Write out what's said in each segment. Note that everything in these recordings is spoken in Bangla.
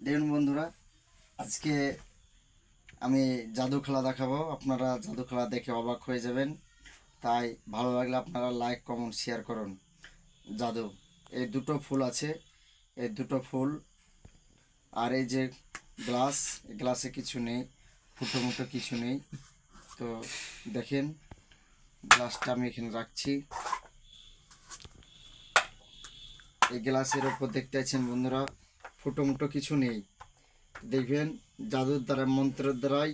দেখুন বন্ধুরা, আজকে আমি জাদু খেলা দেখাবো। আপনারা জাদু খেলা দেখে অবাক হয়ে যাবেন। তাই ভালো লাগলে আপনারা লাইক, কমেন্ট শেয়ার করুন। জাদু, এই দুটো ফুল আছে, এই দুটো ফুল। আর এই যে গ্লাস গ্লাসে কিছু নেই, ফুটো মুটো কিছু নেই। তো দেখেন, গ্লাসটা আমি এখানে রাখছি। এই গ্লাসের ওপর দেখতে পাচ্ছেন বন্ধুরা ফুটো মুটো কিছু নেই। দেখবেন জাদুর দ্বারা, মন্ত্রের দ্বারাই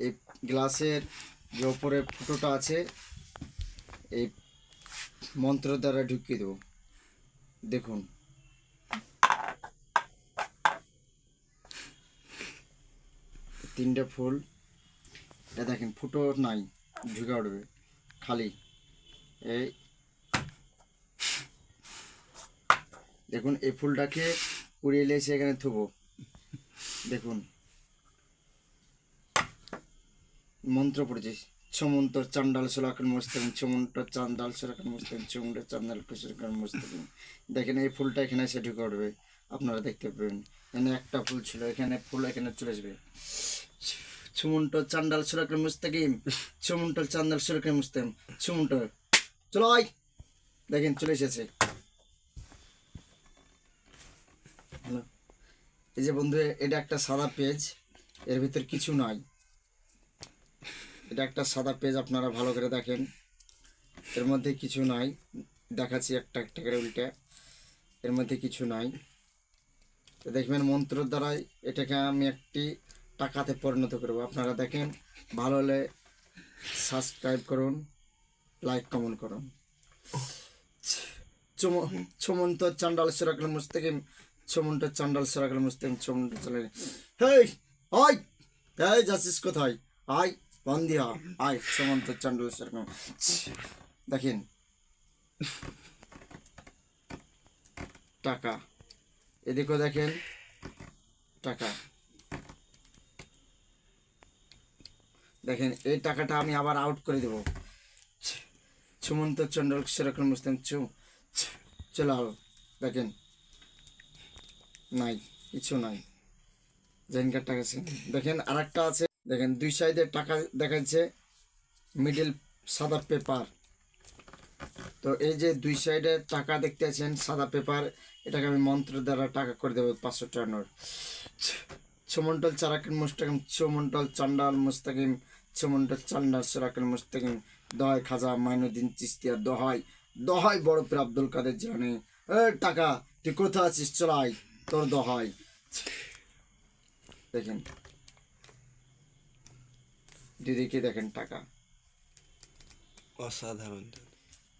এই গ্লাসের যে ওপরে ফুটোটা আছে, এই মন্ত্রের দ্বারা ঢুকিয়ে দেবো। দেখুন। তিনটে ফুল। এটা দেখেন, ফুটো নাই, ঢুকে উঠবে, খালি। এই দেখুন, এই ফুলটাকে উড়িয়ে এসে এখানে থুবো। দেখুন। মন্ত্র পড়েছে। ছমন্তর চান্ডাল সোলাকান মুস্তাকিম ছমন্তর চান্ডাল সোলাকান মুস্তাকিম ছমন্তর চান্ডাল সোলাকান মুস্তাকিম দেখেন এই ফুলটা এখানে এসে ঢুকে উঠবে। আপনারা দেখতে পাবেন। এখানে একটা ফুল ছিল, এখানে ফুল এখানে চলে আসবে। ছুমন্ট চান্ডাল সোলাকান মুস্তাকিম ছুমন্ট চান্ডাল সোলাকান মুস্তাকিম ছুমন্ট চলো দেখেন চলে এসেছে হ্যালো এই যে বন্ধু, এটা একটা সাদা পেজ এর ভিতর কিছু নাই। এটা একটা সাদা পেজ আপনারা ভালো করে দেখেন। এর মধ্যে কিছু নাই। দেখাচ্ছি একটা একটা করে উল্টে। এর মধ্যে কিছু নাই। দেখবেন মন্ত্রের দ্বারাই এটাকে আমি একটি টাকাতে পরিণত করব। আপনারা দেখেন, ভালো হলে সাবস্ক্রাইব করুন লাইক কমেন্ট করুন। ছমন্ত চান্ডাল সেরাকল মুস্তাকিম। ছমন্ত চান্ডাল সেরাকল মুস্তেম ছমন্ত চলে হেই, আয় এই যাচ্ছিস কোথায়? আয়, বন্দিয়া, আয় ছমন্ত চান্ডাল সেরাকল দেখেন। টাকা। এদিকেও দেখেন, টাকা। দেখেন, এই টাকাটা আমি আবার আউট করে দেবো। সুমন্ত চন্ডল সেরকম মুসলিম চু চলে দেখেন। নাই, কিছু নাই। জেনকার টাকা দেখেন আর আছে, দেখেন দুই সাইডে টাকা দেখাচ্ছে মিডিল সাদা পেপার তো এই যে দুই সাইডে টাকা দেখতে আছেন, সাদা পেপার এটাকে আমি মন্ত্র দ্বারা টাকা করে দেবো, পাঁচশো টাকা নোট। ছমন্টল চারাকিন মুস্তাকিম ছমন্টল চান্ডাল মুস্তাকিম ছমন্টল চান্ডাল সেরাকিন মুস্তাকিম দহাই খাজা মাইনুদ্দিন চিস্তিয়া দহাই দহাই বড় পীর আব্দুল কাদের জানে এ, টাকা, তুই কোথায় আছিস? চলাই তোর দহাই দেখেন। দিদিকে দেখেন টাকা। অসাধারণ।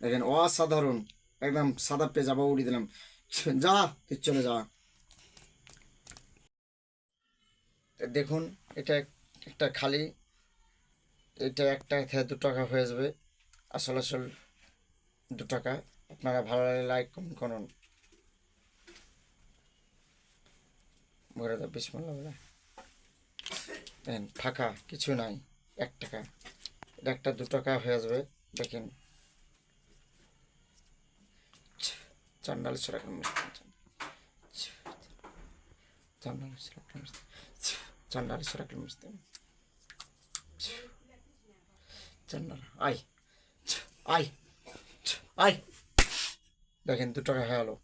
দেখেন অসাধারণ। একদম সাদা পেজ আবার উড়িয়ে দিলাম। যা তুই চলে যা। দেখুন এটা একটা খালি। এটা একটা দু টাকা হয়ে যাবে। আসল আসল দু টাকা। আপনারা ভালো লাগে লাইক কমেন্ট করুন। দাও বিসমুল্লাহ বলে দেখেন, ফাঁকা, কিছু নাই, এক টাকা। একটা দু টাকা হয়ে যাবে, দেখেন। চান্ডাল সেরকম চান্ডাল সেরকম চান্ডাল সেরকম মুসলিম চান্ডাল আই আই আই। দেখেন, দু টাকা হয়ে গেলো।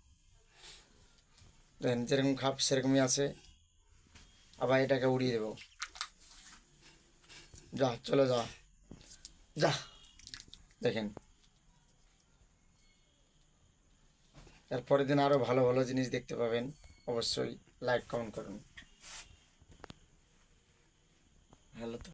দেখেন, যেরকম খাপ, সেরকমই আছে। আবার এটাকে উড়িয়ে দেবো। যা, চলে যা। যা। দেখেন। এর পরের দিন আরও ভালো ভালো জিনিস দেখতে পাবেন। অবশ্যই লাইক, কমেন্ট করুন। হ্যালো তো।